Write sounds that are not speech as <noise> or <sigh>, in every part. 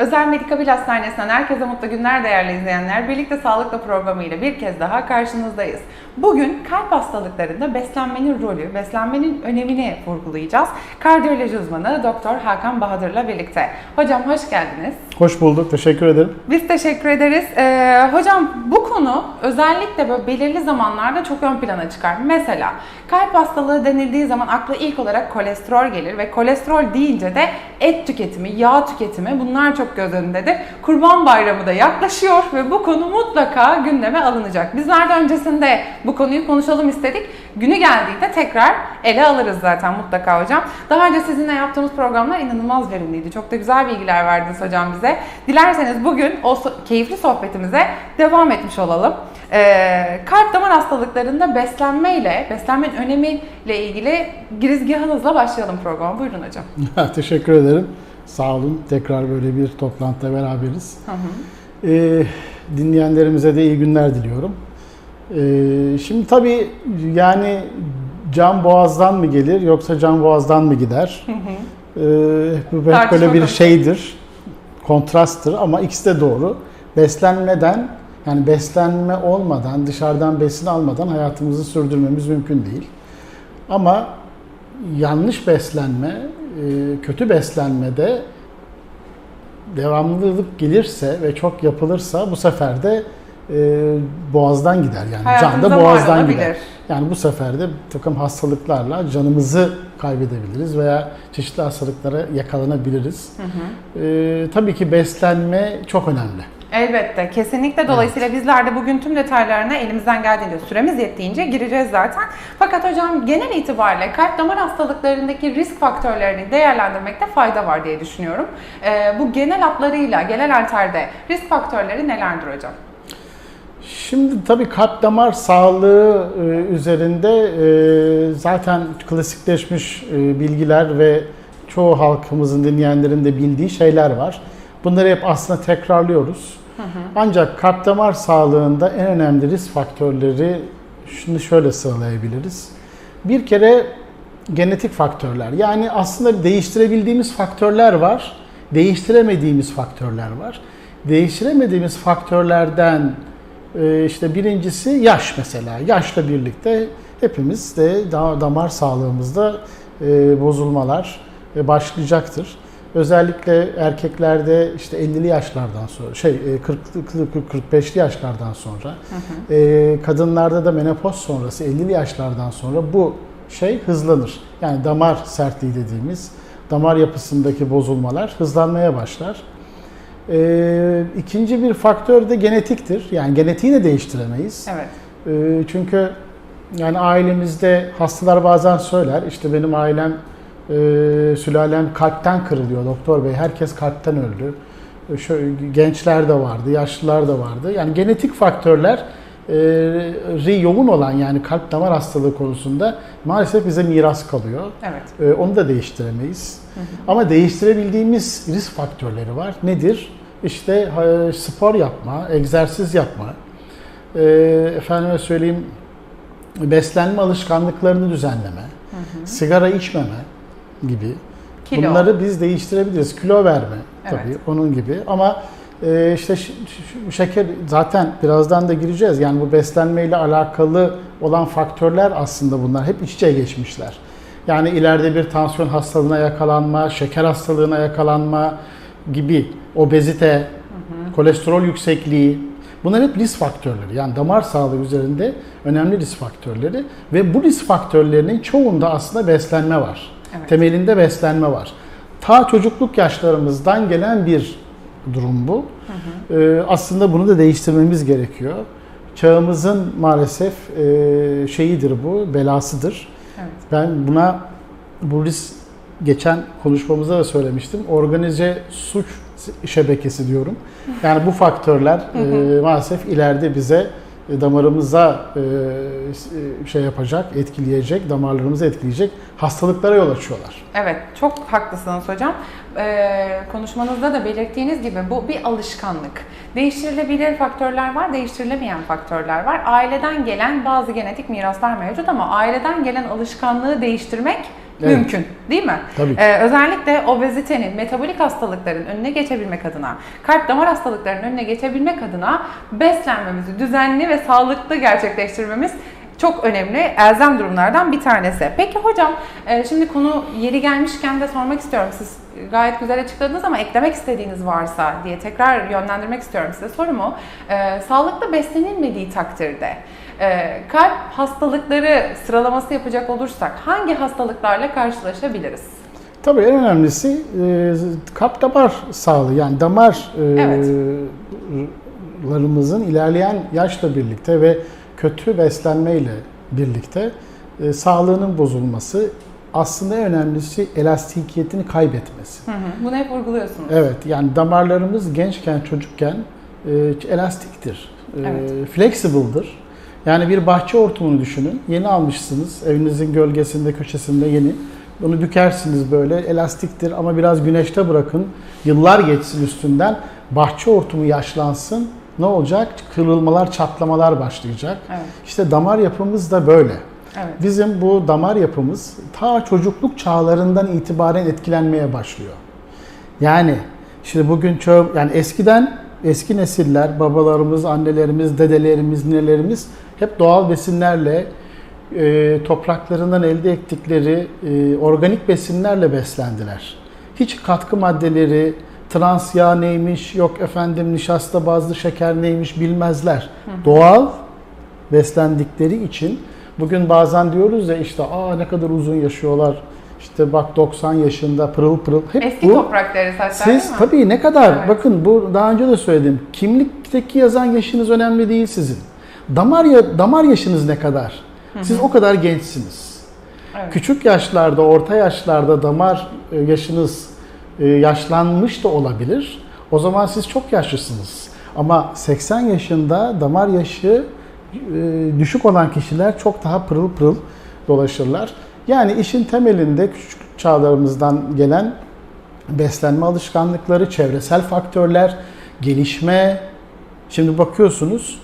Özel Medikabil Hastanesi'nden herkese mutlu günler değerli izleyenler. Birlikte Sağlıkla programıyla bir kez daha karşınızdayız. Bugün kalp hastalıklarında beslenmenin rolü, beslenmenin önemini vurgulayacağız. Kardiyoloji uzmanı Doktor Hakan Bahadır'la birlikte. Hocam hoş geldiniz. Hoş bulduk, teşekkür ederim. Biz teşekkür ederiz. Ee, hocam bu konu özellikle böyle belirli zamanlarda çok ön plana çıkar. Mesela kalp hastalığı denildiği zaman akla ilk olarak kolesterol gelir ve kolesterol deyince de et tüketimi, yağ tüketimi bunlar çok göz önündedir. Kurban Bayramı da yaklaşıyor ve bu konu mutlaka gündeme alınacak. Bizler de öncesinde bu konuyu konuşalım istedik. Günü geldiğinde tekrar ele alırız zaten mutlaka hocam. Daha önce sizinle yaptığımız programlar inanılmaz verimliydi. Çok da güzel bilgiler verdiniz hocam bize. Dilerseniz bugün o keyifli sohbetimize devam etmiş olalım. Ee, kalp damar hastalıklarında beslenmeyle, beslenmenin önemiyle ilgili girizgahınızla başlayalım programa. Buyurun hocam. <laughs> teşekkür ederim. Sağ olun, tekrar böyle bir toplantıda beraberiz. Hı hı. Ee, dinleyenlerimize de iyi günler diliyorum. Ee, şimdi tabii yani can boğazdan mı gelir yoksa can boğazdan mı gider? Ee, bu hep Tartışma böyle bir şeydir, kontrasttır ama ikisi de doğru. Beslenmeden yani beslenme olmadan, dışarıdan besin almadan hayatımızı sürdürmemiz mümkün değil. Ama yanlış beslenme, e, kötü beslenmede devamlılık gelirse ve çok yapılırsa bu sefer de e, boğazdan gider yani can Hayatınıza da boğazdan gider. Yani bu sefer de takım hastalıklarla canımızı kaybedebiliriz veya çeşitli hastalıklara yakalanabiliriz. E, tabii ki beslenme çok önemli. Elbette, kesinlikle. Dolayısıyla bizler de bugün tüm detaylarına elimizden geldiğince, süremiz yettiğince gireceğiz zaten. Fakat hocam genel itibariyle kalp damar hastalıklarındaki risk faktörlerini değerlendirmekte fayda var diye düşünüyorum. Ee, bu genel hatlarıyla, genel alterde risk faktörleri nelerdir hocam? Şimdi tabii kalp damar sağlığı e, üzerinde e, zaten klasikleşmiş e, bilgiler ve çoğu halkımızın dinleyenlerin de bildiği şeyler var. Bunları hep aslında tekrarlıyoruz. Ancak kalp damar sağlığında en önemli risk faktörleri şunu şöyle sıralayabiliriz. Bir kere genetik faktörler. Yani aslında değiştirebildiğimiz faktörler var, değiştiremediğimiz faktörler var. Değiştiremediğimiz faktörlerden e, işte birincisi yaş mesela. Yaşla birlikte hepimiz de da- damar sağlığımızda e, bozulmalar e, başlayacaktır. Özellikle erkeklerde işte 50'li yaşlardan sonra, şey e, 40 45'li yaşlardan sonra, e, kadınlarda da menopoz sonrası 50'li yaşlardan sonra bu şey hızlanır. Yani damar sertliği dediğimiz damar yapısındaki bozulmalar hızlanmaya başlar. Ee, ikinci bir faktör de genetiktir. Yani genetiği de değiştiremeyiz. Evet. Ee, çünkü yani ailemizde hastalar bazen söyler işte benim ailem e, sülalem kalpten kırılıyor doktor bey herkes kalpten öldü. E, Şöyle, gençler de vardı, yaşlılar da vardı. Yani genetik faktörler e, yoğun olan yani kalp damar hastalığı konusunda maalesef bize miras kalıyor. Evet. Ee, Onu da değiştiremeyiz. Ama değiştirebildiğimiz risk faktörleri var. Nedir? İşte e, spor yapma, egzersiz yapma, e, efendime söyleyeyim beslenme alışkanlıklarını düzenleme, sigara içmeme gibi. Kilo. Bunları biz değiştirebiliriz. Kilo verme Evet. tabii onun gibi. Ama e, işte şeker zaten birazdan da gireceğiz. Yani bu beslenmeyle alakalı olan faktörler aslında bunlar hep iç içe geçmişler. Yani ileride bir tansiyon hastalığına yakalanma, şeker hastalığına yakalanma gibi obezite, kolesterol yüksekliği bunlar hep risk faktörleri. Yani damar sağlığı üzerinde önemli risk faktörleri ve bu risk faktörlerinin çoğunda aslında beslenme var. Evet. Temelinde beslenme var. Ta çocukluk yaşlarımızdan gelen bir durum bu. Ee, aslında bunu da değiştirmemiz gerekiyor. Çağımızın maalesef e, şeyidir bu, belasıdır. Evet. Ben buna bu risk geçen konuşmamızda da söylemiştim. Organize suç şebekesi diyorum. Yani bu faktörler e, maalesef ileride bize damarımıza e, şey yapacak, etkileyecek, damarlarımızı etkileyecek hastalıklara yol açıyorlar. Evet, çok haklısınız hocam. Konuşmanızda da belirttiğiniz gibi bu bir alışkanlık. Değiştirilebilir faktörler var, değiştirilemeyen faktörler var. Aileden gelen bazı genetik miraslar mevcut ama aileden gelen alışkanlığı değiştirmek Evet. mümkün değil mi? Tabii. Ee, özellikle obezitenin, metabolik hastalıkların önüne geçebilmek adına, kalp damar hastalıklarının önüne geçebilmek adına beslenmemizi düzenli ve sağlıklı gerçekleştirmemiz çok önemli elzem durumlardan bir tanesi. Peki hocam, e, şimdi konu yeri gelmişken de sormak istiyorum. Siz gayet güzel açıkladınız ama eklemek istediğiniz varsa diye tekrar yönlendirmek istiyorum size sorumu. E, sağlıklı beslenilmediği takdirde e, kalp hastalıkları sıralaması yapacak olursak hangi hastalıklarla karşılaşabiliriz? Tabii en önemlisi e, kalp damar sağlığı yani damar e, Evet. larımızın ilerleyen yaşla birlikte ve kötü beslenmeyle birlikte e, sağlığının bozulması aslında en önemlisi elastikiyetini kaybetmesi. Hı hı. Bunu hep vurguluyorsunuz. Evet yani damarlarımız gençken çocukken e, elastiktir. E, Evet. Flexible'dır. Yani bir bahçe hortumunu düşünün. Yeni almışsınız. Evinizin gölgesinde, köşesinde yeni. Bunu bükersiniz böyle. Elastiktir ama biraz güneşte bırakın. Yıllar geçsin üstünden. Bahçe hortumu yaşlansın. Ne olacak? Kırılmalar, çatlamalar başlayacak. Evet. İşte damar yapımız da böyle. Evet. Bizim bu damar yapımız ta çocukluk çağlarından itibaren etkilenmeye başlıyor. Yani şimdi bugün çoğu yani eskiden eski nesiller babalarımız, annelerimiz, dedelerimiz, ninelerimiz hep doğal besinlerle e, topraklarından elde ettikleri e, organik besinlerle beslendiler. Hiç katkı maddeleri, trans yağ neymiş, yok efendim nişasta bazlı şeker neymiş bilmezler. Doğal beslendikleri için bugün bazen diyoruz ya işte aa ne kadar uzun yaşıyorlar. İşte bak 90 yaşında pırıl pırıl. Hep Eski bu. toprak deri saçlar değil Siz mi? tabii ne kadar Evet. bakın bu daha önce de söyledim. Kimlikteki yazan yaşınız önemli değil sizin. Damar ya, damar yaşınız ne kadar? Siz o kadar gençsiniz. Evet. Küçük yaşlarda, orta yaşlarda damar e, yaşınız e, yaşlanmış da olabilir. O zaman siz çok yaşlısınız. Ama 80 yaşında damar yaşı e, düşük olan kişiler çok daha pırıl pırıl dolaşırlar. Yani işin temelinde küçük çağlarımızdan gelen beslenme alışkanlıkları, çevresel faktörler, gelişme. Şimdi bakıyorsunuz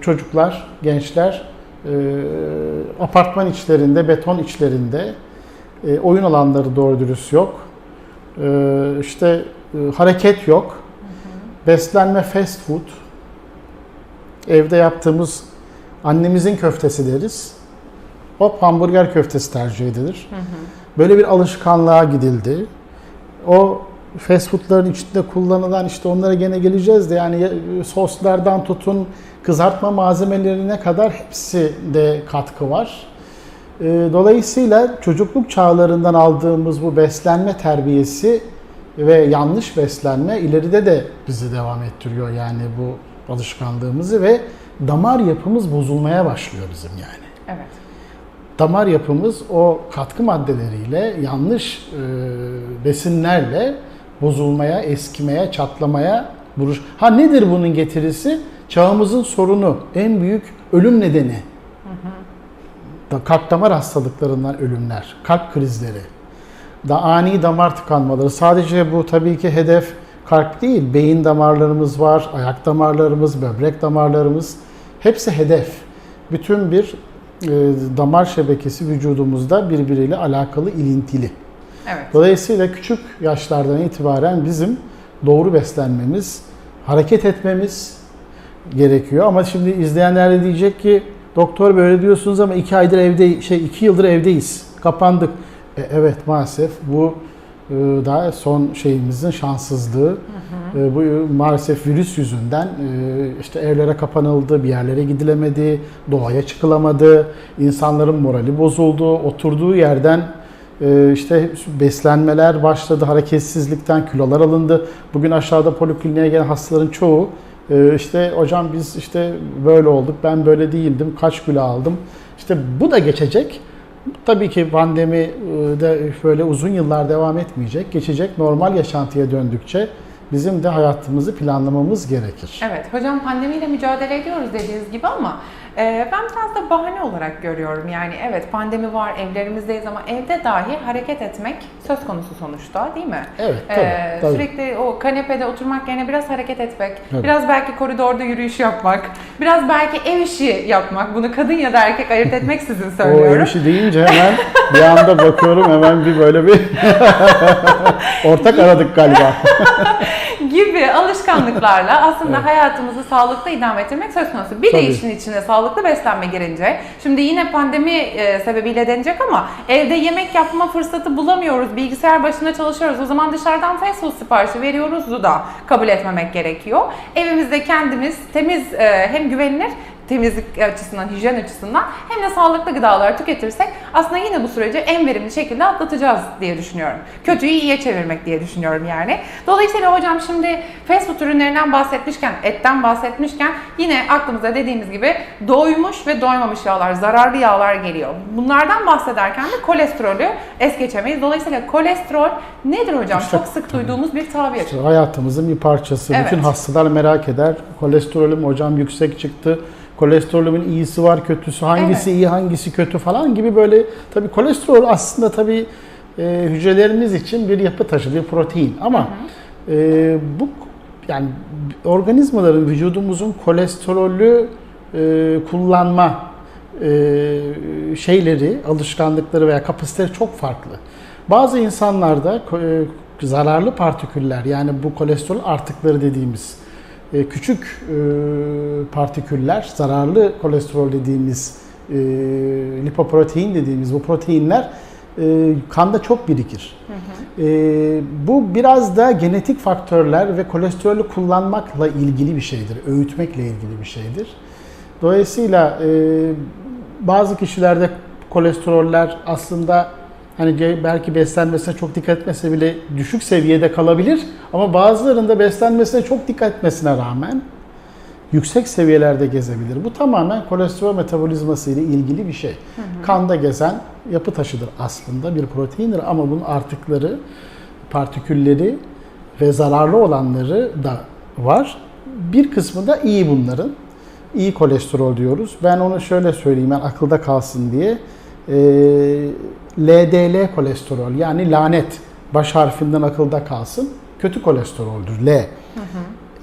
çocuklar, gençler e, apartman içlerinde, beton içlerinde e, oyun alanları doğru dürüst yok. E, işte e, hareket yok. Beslenme fast food. Evde yaptığımız annemizin köftesi deriz. Hop hamburger köftesi tercih edilir. Böyle bir alışkanlığa gidildi. O fast foodların içinde kullanılan işte onlara gene geleceğiz de yani ya- soslardan tutun kızartma malzemelerine kadar hepsinde katkı var. Ee, Dolayısıyla çocukluk çağlarından aldığımız bu beslenme terbiyesi ve yanlış beslenme ileride de bizi devam ettiriyor yani bu alışkanlığımızı ve damar yapımız bozulmaya başlıyor bizim yani Evet. damar yapımız o katkı maddeleriyle yanlış e, besinlerle bozulmaya, eskimeye, çatlamaya vuruş. Ha nedir bunun getirisi? Çağımızın sorunu, en büyük ölüm nedeni. Da kalp damar hastalıklarından ölümler, kalp krizleri, da ani damar tıkanmaları. Sadece bu tabii ki hedef kalp değil, beyin damarlarımız var, ayak damarlarımız, böbrek damarlarımız hepsi hedef. Bütün bir e, damar şebekesi vücudumuzda birbiriyle alakalı, ilintili. Evet. Dolayısıyla küçük yaşlardan itibaren bizim doğru beslenmemiz, hareket etmemiz gerekiyor. Ama şimdi izleyenler de diyecek ki doktor böyle diyorsunuz ama iki aydır evde şey iki yıldır evdeyiz. Kapandık. E, evet maalesef bu e, daha son şeyimizin şanssızlığı. E, bu maalesef virüs yüzünden e, işte evlere kapanıldı, bir yerlere gidilemedi, doğaya çıkılamadı, insanların morali bozuldu, oturduğu yerden işte beslenmeler başladı, hareketsizlikten kilolar alındı. Bugün aşağıda polikliniğe gelen hastaların çoğu e, işte hocam biz işte böyle olduk, ben böyle değildim, kaç kilo aldım. İşte bu da geçecek. Tabii ki pandemi e, de böyle uzun yıllar devam etmeyecek. Geçecek normal yaşantıya döndükçe bizim de hayatımızı planlamamız gerekir. Evet, hocam pandemiyle mücadele ediyoruz dediğiniz gibi ama e, ben biraz da bahane olarak görüyorum. Yani evet pandemi var, evlerimizdeyiz ama evde dahi hareket etmek söz konusu sonuçta değil mi? Evet, E, tabii, tabii. Sürekli o kanepede oturmak yerine biraz hareket etmek, Tabii. biraz belki koridorda yürüyüş yapmak, Biraz belki ev işi yapmak, bunu kadın ya da erkek ayırt etmeksizin <laughs> O söylüyorum. ev işi deyince hemen bir anda bakıyorum hemen bir böyle bir <laughs> <laughs> ortak aradık galiba. Gibi alışkanlıklarla <laughs> aslında hayatımızı sağlıklı idame ettirmek söz konusu. Bir de Tabii. işin içine sağlıklı beslenme girince, şimdi yine pandemi e, sebebiyle denecek ama evde yemek yapma fırsatı bulamıyoruz, bilgisayar başında çalışıyoruz. O zaman dışarıdan fast food siparişi veriyoruz da kabul etmemek gerekiyor. Evimizde kendimiz temiz e, hem güvenilir temizlik açısından, hijyen açısından hem de sağlıklı gıdalar tüketirsek aslında yine bu süreci en verimli şekilde atlatacağız diye düşünüyorum. Kötüyü iyiye çevirmek diye düşünüyorum yani. Dolayısıyla hocam şimdi fast food ürünlerinden bahsetmişken, etten bahsetmişken yine aklımıza dediğimiz gibi doymuş ve doymamış yağlar, zararlı yağlar geliyor. Bunlardan bahsederken de kolesterolü es geçemeyiz. Dolayısıyla kolesterol nedir hocam? İşte- Çok sık duyduğumuz bir tabir. İşte hayatımızın bir parçası. Evet. Bütün hastalar merak eder. Kolesterolüm hocam yüksek çıktı. Kolesterolümün iyisi var, kötüsü, hangisi Evet. iyi, hangisi kötü falan gibi böyle tabii kolesterol aslında tabii e, hücrelerimiz için bir yapı taşı, bir protein ama e, bu yani organizmaların vücudumuzun kolesterolü e, kullanma e, şeyleri, alışkanlıkları veya kapasiteleri çok farklı. Bazı insanlarda e, zararlı partiküller yani bu kolesterol artıkları dediğimiz küçük e, partiküller, zararlı kolesterol dediğimiz e, lipoprotein dediğimiz bu proteinler e, kanda çok birikir. E, bu biraz da genetik faktörler ve kolesterolü kullanmakla ilgili bir şeydir, öğütmekle ilgili bir şeydir. Dolayısıyla e, bazı kişilerde kolesteroller aslında hani belki beslenmesine çok dikkat etmese bile düşük seviyede kalabilir ama bazılarında beslenmesine çok dikkat etmesine rağmen yüksek seviyelerde gezebilir. Bu tamamen kolesterol metabolizması ile ilgili bir şey. Kanda gezen yapı taşıdır aslında bir proteindir ama bunun artıkları, partikülleri ve zararlı olanları da var. Bir kısmı da iyi bunların. İyi kolesterol diyoruz. Ben onu şöyle söyleyeyim ben akılda kalsın diye. Ee, LDL kolesterol yani lanet baş harfinden akılda kalsın. Kötü kolesteroldür L.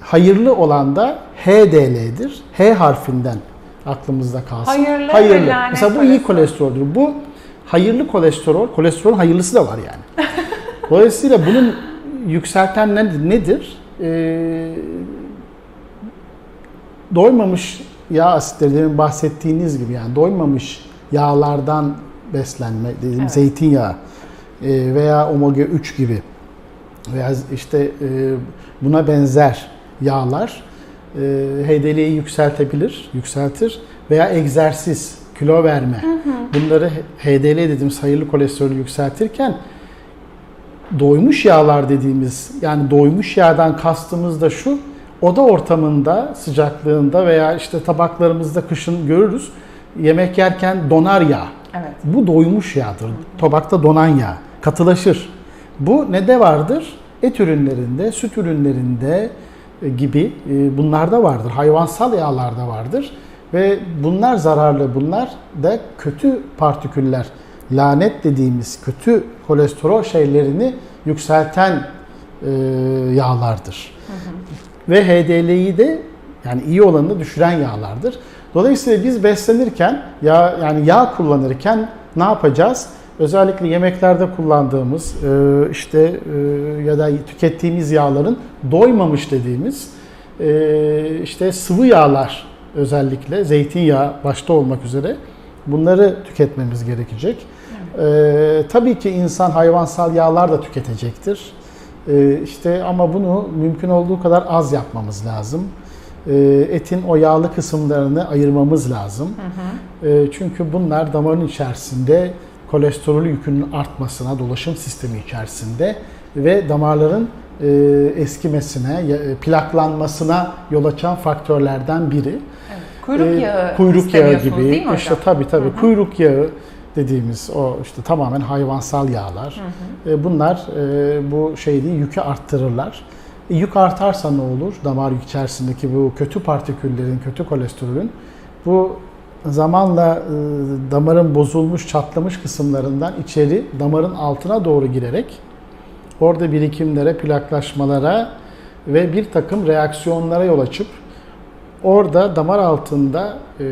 Hayırlı olan da HDL'dir. H harfinden aklımızda kalsın. Hayırlı ve lanet Mesela bu iyi kolesterol. kolesteroldür. Bu hayırlı kolesterol, kolesterolün hayırlısı da var yani. <laughs> Dolayısıyla bunun yükselten ne- nedir? Ee, doymamış yağ asitleri bahsettiğiniz gibi yani doymamış yağlardan beslenme, dediğim Evet. zeytinyağı e, veya omega 3 gibi veya işte e, buna benzer yağlar e, HDL'yi yükseltebilir, yükseltir veya egzersiz, kilo verme. Bunları HDL dediğimiz hayırlı kolesterolü yükseltirken doymuş yağlar dediğimiz yani doymuş yağdan kastımız da şu oda ortamında sıcaklığında veya işte tabaklarımızda kışın görürüz yemek yerken donar yağ. Evet. Bu doymuş yağdır. Tabakta donan yağ. Katılaşır. Bu ne de vardır? Et ürünlerinde, süt ürünlerinde e, gibi e, bunlarda vardır. Hayvansal yağlarda vardır. Ve bunlar zararlı. Bunlar da kötü partiküller. Lanet dediğimiz kötü kolesterol şeylerini yükselten e, yağlardır. Ve HDL'yi de yani iyi olanını düşüren yağlardır. Dolayısıyla biz beslenirken ya yani yağ kullanırken ne yapacağız? Özellikle yemeklerde kullandığımız e, işte e, ya da tükettiğimiz yağların doymamış dediğimiz e, işte sıvı yağlar özellikle zeytinyağı başta olmak üzere bunları tüketmemiz gerekecek. E, tabii ki insan hayvansal yağlar da tüketecektir. İşte ama bunu mümkün olduğu kadar az yapmamız lazım. E, etin o yağlı kısımlarını ayırmamız lazım. E, çünkü bunlar damarın içerisinde kolesterol yükünün artmasına, dolaşım sistemi içerisinde ve damarların e, eskimesine, e, plaklanmasına yol açan faktörlerden biri. Kuyruk E, yağı kuyruk yağı gibi değil mi hocam? işte tabii tabii kuyruk yağı dediğimiz o işte tamamen hayvansal yağlar. E, Bunlar e, bu şeyi yükü arttırırlar. E, yük artarsa ne olur? Damar içerisindeki bu kötü partiküllerin, kötü kolesterolün bu zamanla e, damarın bozulmuş, çatlamış kısımlarından içeri damarın altına doğru girerek orada birikimlere, plaklaşmalara ve bir takım reaksiyonlara yol açıp orada damar altında e,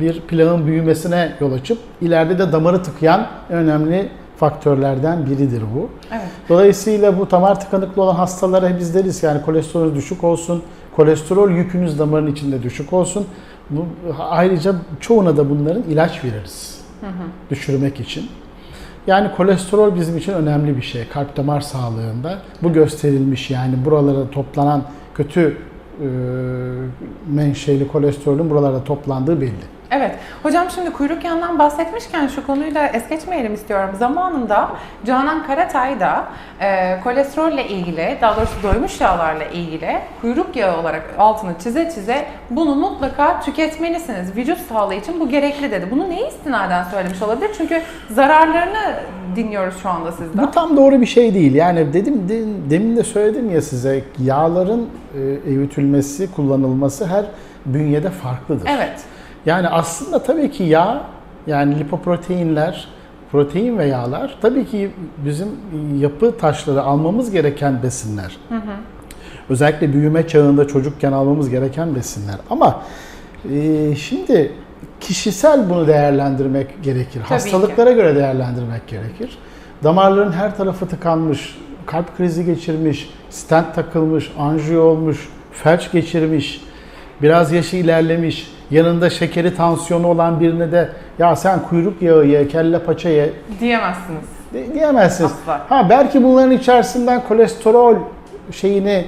bir plağın büyümesine yol açıp ileride de damarı tıkayan önemli faktörlerden biridir bu. Evet. Dolayısıyla bu damar tıkanıklı olan hastalara biz deriz ki yani kolesterol düşük olsun, kolesterol yükünüz damarın içinde düşük olsun. Bu, ayrıca çoğuna da bunların ilaç veririz düşürmek için. Yani kolesterol bizim için önemli bir şey. Kalp damar sağlığında bu gösterilmiş yani buralara toplanan kötü e, menşeli kolesterolün buralarda toplandığı belli. Evet. Hocam şimdi kuyruk yağından bahsetmişken şu konuyu da es geçmeyelim istiyorum. Zamanında Canan Karatay da e, kolesterolle ilgili, daha doğrusu doymuş yağlarla ilgili kuyruk yağı olarak altını çize çize bunu mutlaka tüketmelisiniz. Vücut sağlığı için bu gerekli dedi. Bunu neye istinaden söylemiş olabilir? Çünkü zararlarını dinliyoruz şu anda sizden. Bu tam doğru bir şey değil. Yani dedim de- demin de söyledim ya size yağların e, öğütülmesi, kullanılması her bünyede farklıdır. Evet. Yani aslında tabii ki yağ yani lipoproteinler, protein ve yağlar tabii ki bizim yapı taşları almamız gereken besinler. Özellikle büyüme çağında çocukken almamız gereken besinler. Ama e, şimdi kişisel bunu değerlendirmek gerekir. ki. Hastalıklara göre değerlendirmek gerekir. Damarların her tarafı tıkanmış, kalp krizi geçirmiş, stent takılmış, anjiyo olmuş, felç geçirmiş, biraz yaşı ilerlemiş, yanında şekeri, tansiyonu olan birine de ya sen kuyruk yağı ye, kelle paça ye Diyemezsiniz. de- diyemezsiniz. Asla. Ha belki bunların içerisinden kolesterol şeyini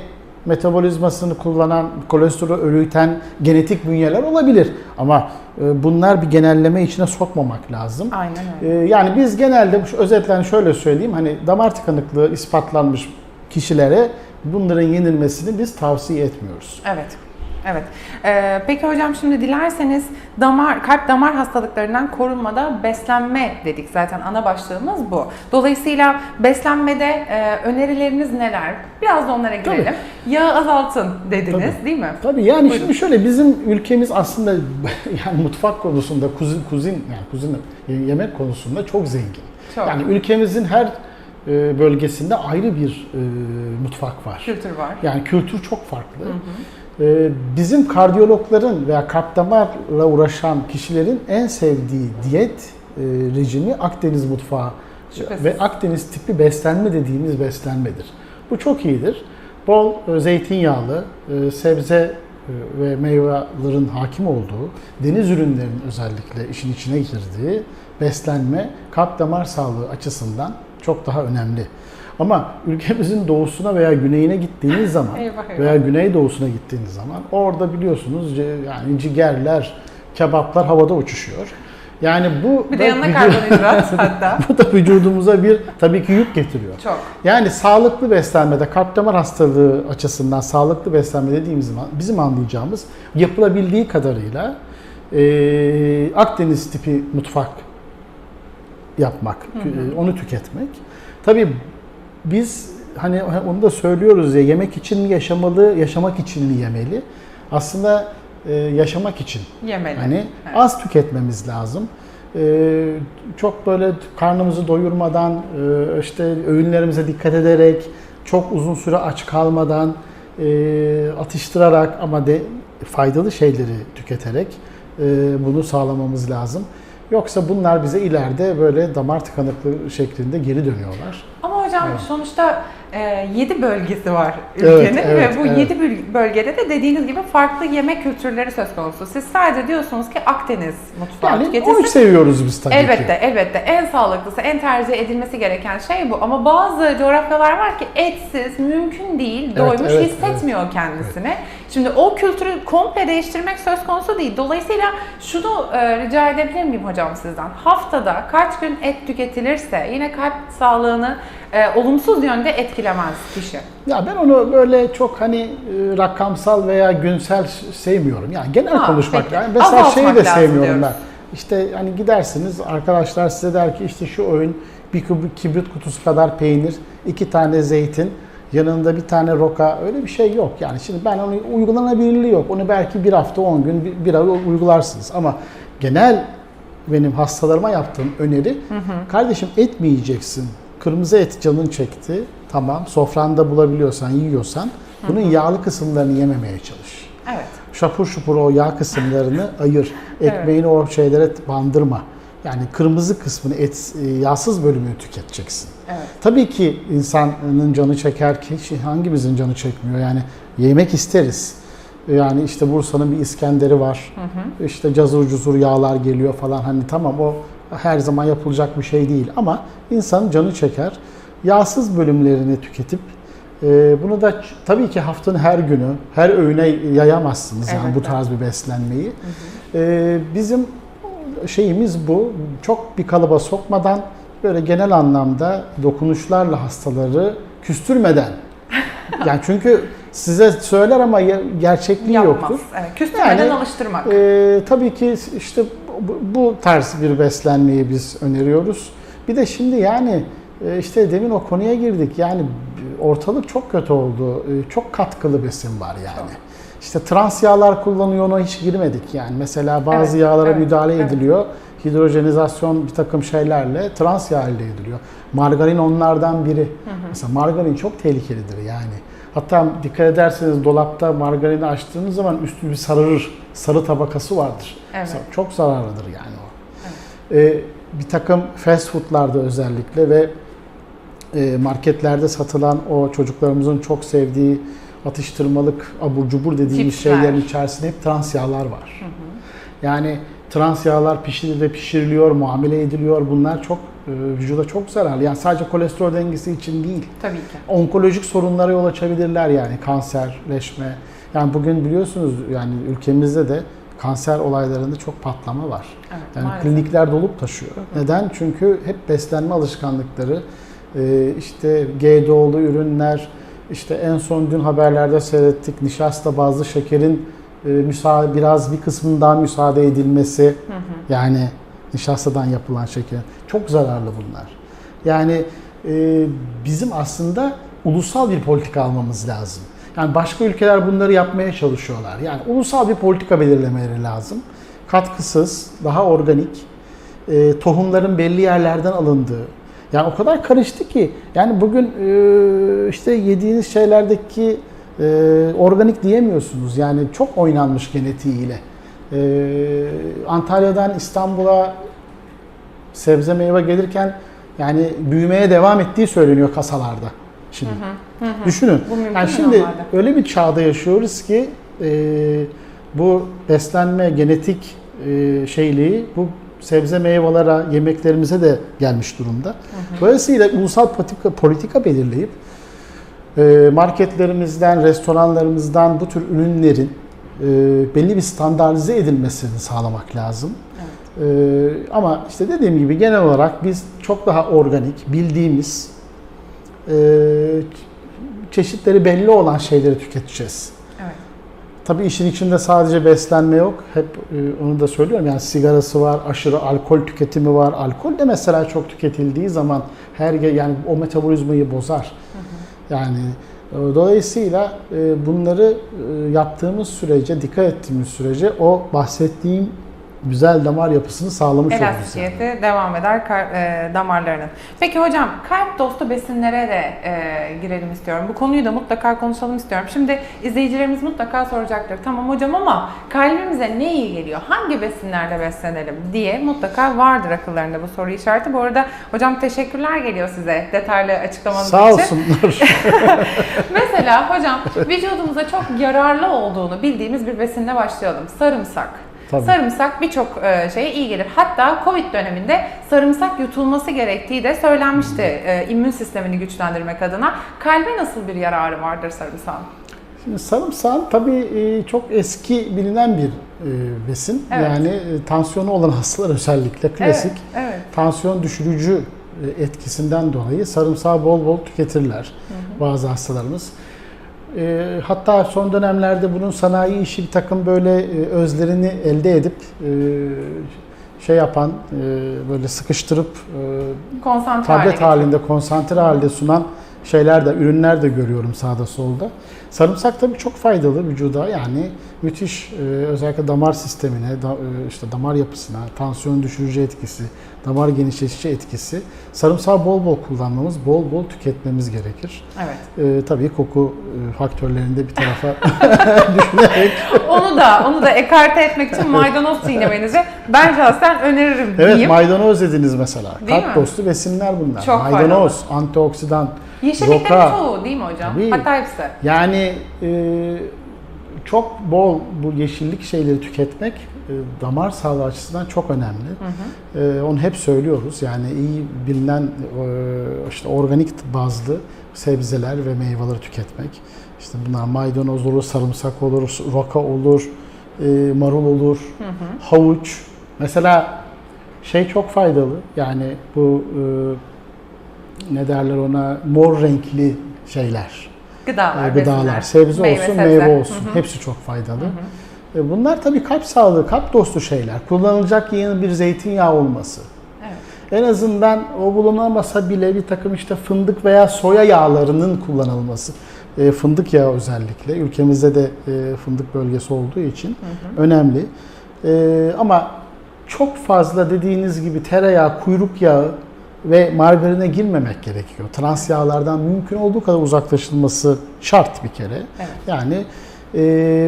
metabolizmasını kullanan, kolesterol öğüten genetik bünyeler olabilir. Ama e, bunlar bir genelleme içine sokmamak lazım. Aynen öyle. E, Yani biz genelde özetlen şöyle söyleyeyim hani damar tıkanıklığı ispatlanmış kişilere bunların yenilmesini biz tavsiye etmiyoruz. Evet. Evet. Ee, peki hocam şimdi dilerseniz damar, kalp damar hastalıklarından korunmada beslenme dedik zaten ana başlığımız bu. Dolayısıyla beslenmede e, önerileriniz neler? Biraz da onlara girelim. Yağı azaltın dediniz Tabii. değil mi? Tabii yani Buyurun. şimdi şöyle bizim ülkemiz aslında <laughs> yani mutfak konusunda kuzin kuzin yani kuzin yemek konusunda çok zengin. Çok. Yani ülkemizin her e, bölgesinde ayrı bir e, mutfak var. Kültür var. Yani kültür çok farklı. E, Bizim kardiyologların veya kalp damarla uğraşan kişilerin en sevdiği diyet e, rejimi Akdeniz mutfağı Şüphesiz. ve Akdeniz tipi beslenme dediğimiz beslenmedir. Bu çok iyidir. Bol e, zeytinyağlı, e, sebze ve meyvelerin hakim olduğu, deniz ürünlerinin özellikle işin içine girdiği beslenme kalp damar sağlığı açısından çok daha önemli. Ama ülkemizin doğusuna veya güneyine gittiğiniz zaman veya güneydoğusuna gittiğiniz zaman orada biliyorsunuz yani cigerler, kebaplar havada uçuşuyor. Yani bu Bir de yanına karbonhidrat <laughs> hatta. bu da vücudumuza bir tabii ki yük getiriyor. Çok. Yani sağlıklı beslenmede kalp damar hastalığı açısından sağlıklı beslenme dediğimiz zaman bizim anlayacağımız yapılabildiği kadarıyla e, Akdeniz tipi mutfak yapmak, e, onu tüketmek. Tabii biz hani onu da söylüyoruz ya yemek için mi yaşamalı, yaşamak için mi yemeli? Aslında e, yaşamak için. Yemeli. Hani Evet. az tüketmemiz lazım. Ee, çok böyle karnımızı doyurmadan, e, işte öğünlerimize dikkat ederek, çok uzun süre aç kalmadan, e, atıştırarak ama de faydalı şeyleri tüketerek e, bunu sağlamamız lazım. Yoksa bunlar bize ileride böyle damar tıkanıklığı şeklinde geri dönüyorlar. Hocam Evet. sonuçta 7 bölgesi var Evet, ülkenin evet, ve bu evet. 7 bölgede de dediğiniz gibi farklı yemek kültürleri söz konusu. Siz sadece diyorsunuz ki Akdeniz mutfağı Yani tüketilsin. onu seviyoruz biz tabii Elbette, ki. elbette. En sağlıklısı, en tercih edilmesi gereken şey bu. Ama bazı coğrafyalar var ki etsiz, mümkün değil, Evet, doymuş, evet, hissetmiyor kendisini. Şimdi o kültürü komple değiştirmek söz konusu değil. Dolayısıyla şunu e, rica edebilir miyim hocam sizden? Haftada kaç gün et tüketilirse yine kalp sağlığını e, olumsuz yönde etkilemez kişi. Ya ben onu böyle çok hani e, rakamsal veya günsel sevmiyorum. Yani genel Ha, konuşmak. peki. Yani mesela Azaltmak şeyi de sevmiyorum diyoruz. ben. İşte hani gidersiniz arkadaşlar size der ki işte şu öğün bir kib- kibrit kutusu kadar peynir, iki tane zeytin, yanında bir tane roka öyle bir şey yok. Yani şimdi ben onu uygulanabilirliği yok. Onu belki bir hafta 10 gün bir, bir ay uygularsınız ama genel benim hastalarıma yaptığım öneri kardeşim et mi yiyeceksin? Kırmızı et canın çekti. Tamam. Sofranda bulabiliyorsan, yiyorsan bunun yağlı kısımlarını yememeye çalış. Evet. Şapur şupur o yağ kısımlarını ayır. Ekmeğini o şeylere bandırma. Yani kırmızı kısmını et, e, yağsız bölümünü tüketeceksin. Evet. Tabii ki insanın canı çeker ki hangimizin canı çekmiyor yani yemek isteriz. Yani işte Bursa'nın bir İskender'i var. İşte cazur cuzur yağlar geliyor falan hani tamam o her zaman yapılacak bir şey değil ama insanın canı çeker. Yağsız bölümlerini tüketip e, bunu da tabii ki haftanın her günü, her öğüne yayamazsınız yani Evet, bu tarz bir beslenmeyi. E, bizim şeyimiz bu. Çok bir kalıba sokmadan böyle genel anlamda dokunuşlarla hastaları küstürmeden. <laughs> yani çünkü size söyler ama gerçekliği Yapmaz. yoktur. Evet. Küstürmeden Yani, alıştırmak. Ee, tabii ki işte bu, tarz bir beslenmeyi biz öneriyoruz. Bir de şimdi yani e, işte demin o konuya girdik. Yani ortalık çok kötü oldu. E, Çok katkılı besin var yani. İşte trans yağlar kullanıyor ona hiç girmedik yani. Mesela bazı Evet, yağlara evet, müdahale evet. ediliyor. Hidrojenizasyon bir takım şeylerle trans yağ elde ediliyor. Margarin onlardan biri. Mesela margarin çok tehlikelidir yani. Hatta dikkat ederseniz dolapta margarini açtığınız zaman üstü bir sararır. Sarı tabakası vardır. Evet. Çok zararlıdır yani o. Ee, bir takım fast foodlarda özellikle ve e, marketlerde satılan o çocuklarımızın çok sevdiği atıştırmalık abur cubur dediğimiz Chipsler. şeylerin içerisinde hep trans yağlar var. Yani trans yağlar pişirilip pişiriliyor, muamele ediliyor. Bunlar çok e, vücuda çok zararlı. Yani sadece kolesterol dengesi için değil. Tabii ki. Onkolojik sorunlara yol açabilirler yani kanserleşme. Yani bugün biliyorsunuz yani ülkemizde de kanser olaylarında çok patlama var. Evet, Yani maalesef. klinikler dolup taşıyor. Neden? Çünkü hep beslenme alışkanlıkları, e, işte GDO'lu ürünler, işte en son dün haberlerde seyrettik nişasta bazlı şekerin e, müsaade biraz bir kısmından müsaade edilmesi. Yani nişastadan yapılan şeker. Çok zararlı bunlar. Yani e, bizim aslında ulusal bir politika almamız lazım. Yani başka ülkeler bunları yapmaya çalışıyorlar. Yani ulusal bir politika belirlemeleri lazım. Katkısız, daha organik, e, tohumların belli yerlerden alındığı. Yani o kadar karıştı ki yani bugün e, işte yediğiniz şeylerdeki e, organik diyemiyorsunuz. Yani çok oynanmış genetiğiyle. E, Antalya'dan İstanbul'a sebze meyve gelirken yani büyümeye devam ettiği söyleniyor kasalarda. Şimdi düşünün. Bu mümkün Yani mü şimdi normalde? öyle bir çağda yaşıyoruz ki e, bu beslenme genetik e, şeyliği bu sebze meyvelere yemeklerimize de gelmiş durumda. Dolayısıyla ulusal politika, politika belirleyip e, marketlerimizden, restoranlarımızdan bu tür ürünlerin e, belli bir standartize edilmesini sağlamak lazım. Ee, ama işte dediğim gibi genel olarak biz çok daha organik, bildiğimiz, e, çeşitleri belli olan şeyleri tüketeceğiz. Tabii işin içinde sadece beslenme yok. Hep e, onu da söylüyorum. Yani sigarası var, aşırı alkol tüketimi var. Alkol de mesela çok tüketildiği zaman her yani o metabolizmayı bozar. Yani e, dolayısıyla e, bunları yaptığımız sürece, dikkat ettiğimiz sürece o bahsettiğim güzel damar yapısını sağlamış oluruz. yani. Elastikiyeti devam eder kar- e, damarlarının. Peki hocam kalp dostu besinlere de e, girelim istiyorum. Bu konuyu da mutlaka konuşalım istiyorum. Şimdi izleyicilerimiz mutlaka soracaktır. Tamam hocam ama kalbimize ne iyi geliyor? Hangi besinlerle beslenelim diye mutlaka vardır akıllarında bu soru işareti. Bu arada hocam teşekkürler geliyor size detaylı açıklamanız Sağ için. olsunlar. <laughs> Mesela hocam vücudumuza çok yararlı olduğunu bildiğimiz bir besinle başlayalım. Sarımsak. Tabii. Sarımsak birçok e, şeye iyi gelir. Hatta Covid döneminde sarımsak yutulması gerektiği de söylenmişti e, immün sistemini güçlendirmek adına. Kalbe nasıl bir yararı vardır sarımsağın? Şimdi sarımsağın tabii e, çok eski bilinen bir besin. Evet. Yani tansiyonu olan hastalar özellikle klasik Evet, evet. tansiyon düşürücü etkisinden dolayı sarımsağı bol bol tüketirler bazı hastalarımız. E, hatta son dönemlerde bunun sanayi işi bir takım böyle e, özlerini elde edip e, şey yapan, e, böyle sıkıştırıp e, Konsantre tablet halinde, konsantre halde sunan şeyler de, ürünler de görüyorum sağda solda. Sarımsak tabii çok faydalı vücuda yani müthiş e, özellikle damar sistemine, da, e, işte damar yapısına, tansiyon düşürücü etkisi, damar genişletici etkisi. Sarımsağı bol bol kullanmamız, bol bol tüketmemiz gerekir. Evet. E, tabii koku e, faktörlerini de bir tarafa <laughs> <laughs> düşünerek. Onu da onu da ekarte etmek için maydanoz çiğnemenizi ben şahsen öneririm Evet diyeyim. maydanoz dediniz mesela. Değil Kalp mi? dostu besinler bunlar. Çok maydanoz, antioksidan, Yeşilliklerin roka. çoğu değil mi hocam? Tabii. Hatta hepsi. Yani e, çok bol bu yeşillik şeyleri tüketmek e, damar sağlığı açısından çok önemli. E, onu hep söylüyoruz. Yani iyi bilinen e, işte organik bazlı sebzeler ve meyveleri tüketmek. İşte bunlar maydanoz olur, sarımsak olur, roka olur, e, marul olur, havuç. Mesela şey çok faydalı. Yani bu e, ne derler ona mor renkli şeyler Gıdalar, e, gıdalar, sebze meyve, olsun, sebze. meyve olsun. Hepsi çok faydalı. E, Bunlar tabii kalp sağlığı, kalp dostu şeyler. Kullanılacak yeni bir zeytinyağı olması. Evet. En azından o bulunamasa bile bir takım işte fındık veya soya yağlarının kullanılması. E, fındık yağı özellikle. Ülkemizde de e, fındık bölgesi olduğu için önemli. E, ama çok fazla dediğiniz gibi tereyağı, kuyruk yağı ve margarine girmemek gerekiyor. Trans yağlardan mümkün olduğu kadar uzaklaşılması şart bir kere. Evet. Yani e,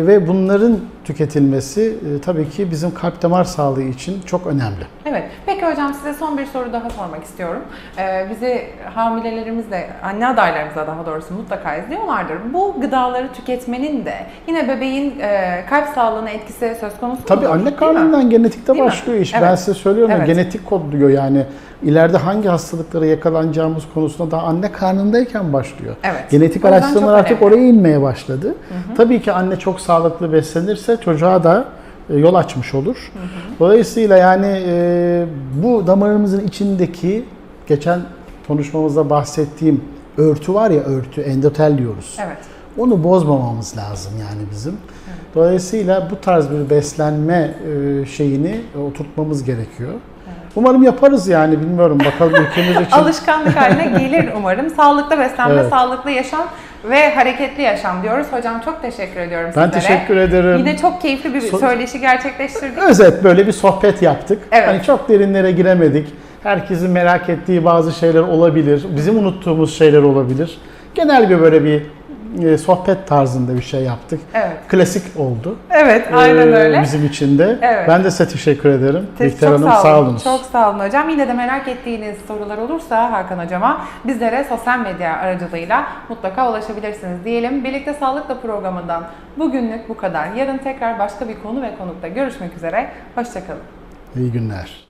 ve bunların tüketilmesi e, tabii ki bizim kalp damar sağlığı için çok önemli. Evet. Peki hocam size son bir soru daha sormak istiyorum. Ee, bizi hamilelerimiz de, anne adaylarımıza daha doğrusu mutlaka izliyorlardır. Bu gıdaları tüketmenin de yine bebeğin e, kalp sağlığına etkisi söz konusu Tabii mudur? anne mi? karnından genetikte Değil mi? başlıyor iş. Evet. Ben size söylüyorum ya, Evet. genetik kodluyor yani. İleride hangi hastalıklara yakalanacağımız konusunda daha anne karnındayken başlıyor. Evet. Genetik O yüzden araştırmalar artık önemli. oraya inmeye başladı. Tabii ki anne çok sağlıklı beslenirse çocuğa da e, yol açmış olur. Dolayısıyla yani e, bu damarımızın içindeki geçen konuşmamızda bahsettiğim örtü var ya örtü, endotel diyoruz. Evet. Onu bozmamamız lazım yani bizim. Dolayısıyla bu tarz bir beslenme e, şeyini oturtmamız gerekiyor. Umarım yaparız yani bilmiyorum bakalım <laughs> ülkemiz için. Alışkanlık haline gelir umarım. Sağlıklı beslenme, Evet. sağlıklı yaşam ve hareketli yaşam diyoruz. Hocam çok teşekkür ediyorum Ben sizlere. teşekkür ederim. Yine çok keyifli bir So- söyleşi gerçekleştirdik. Özet böyle bir sohbet yaptık. Evet. Hani çok derinlere giremedik. Herkesin merak ettiği bazı şeyler olabilir. Bizim unuttuğumuz şeyler olabilir. Genel bir böyle bir e, sohbet tarzında bir şey yaptık. Evet. Klasik oldu. Evet, aynen Ee, öyle. Bizim için de. Evet. Ben de size teşekkür ederim. Te- Bihter Hanım sağ sağ olun. Çok sağ olun hocam. Yine de merak ettiğiniz sorular olursa Hakan hocama bizlere sosyal medya aracılığıyla mutlaka ulaşabilirsiniz diyelim. Birlikte Sağlıkla programından bugünlük bu kadar. Yarın tekrar başka bir konu ve konukta görüşmek üzere. Hoşçakalın. İyi günler.